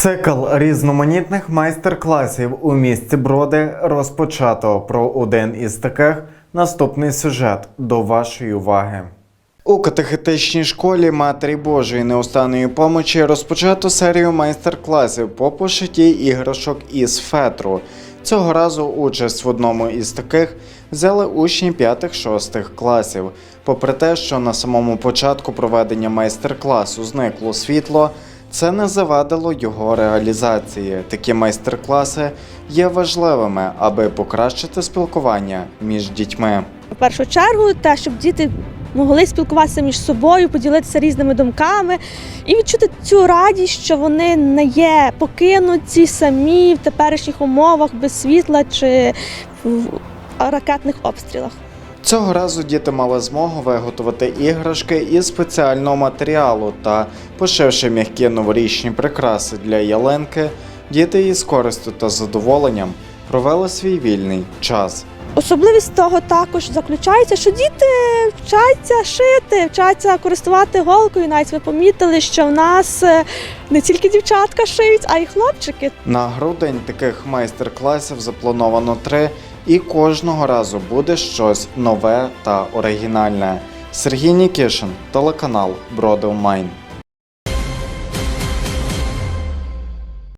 Цикл різноманітних майстер-класів у місті Броди розпочато. Про один із таких наступний сюжет до вашої уваги. У катехетичній школі Матері Божої неустанної помочі розпочато серію майстер-класів по пошитті іграшок із фетру. Цього разу участь в одному із таких взяли учні 5-6 класів. Попри те, що на самому початку проведення майстер-класу зникло світло, це не завадило його реалізації. Такі майстер-класи є важливими, аби покращити спілкування між дітьми. В першу чергу, те, щоб діти могли спілкуватися між собою, поділитися різними думками і відчути цю радість, що вони не є покинуті самі в теперішніх умовах без світла чи в ракетних обстрілах. Цього разу діти мали змогу виготовити іграшки із спеціального матеріалу та, пошивши м'які новорічні прикраси для ялинки, діти із користю та задоволенням провели свій вільний час. Особливість того також заключається, що діти вчаться шити, вчаться користувати голкою. Навіть ви помітили, що в нас е, не тільки дівчатка шиють, а й хлопчики. На грудень таких майстер-класів заплановано три, і кожного разу буде щось нове та оригінальне. Сергій Нікішин, телеканал Бродив Майн.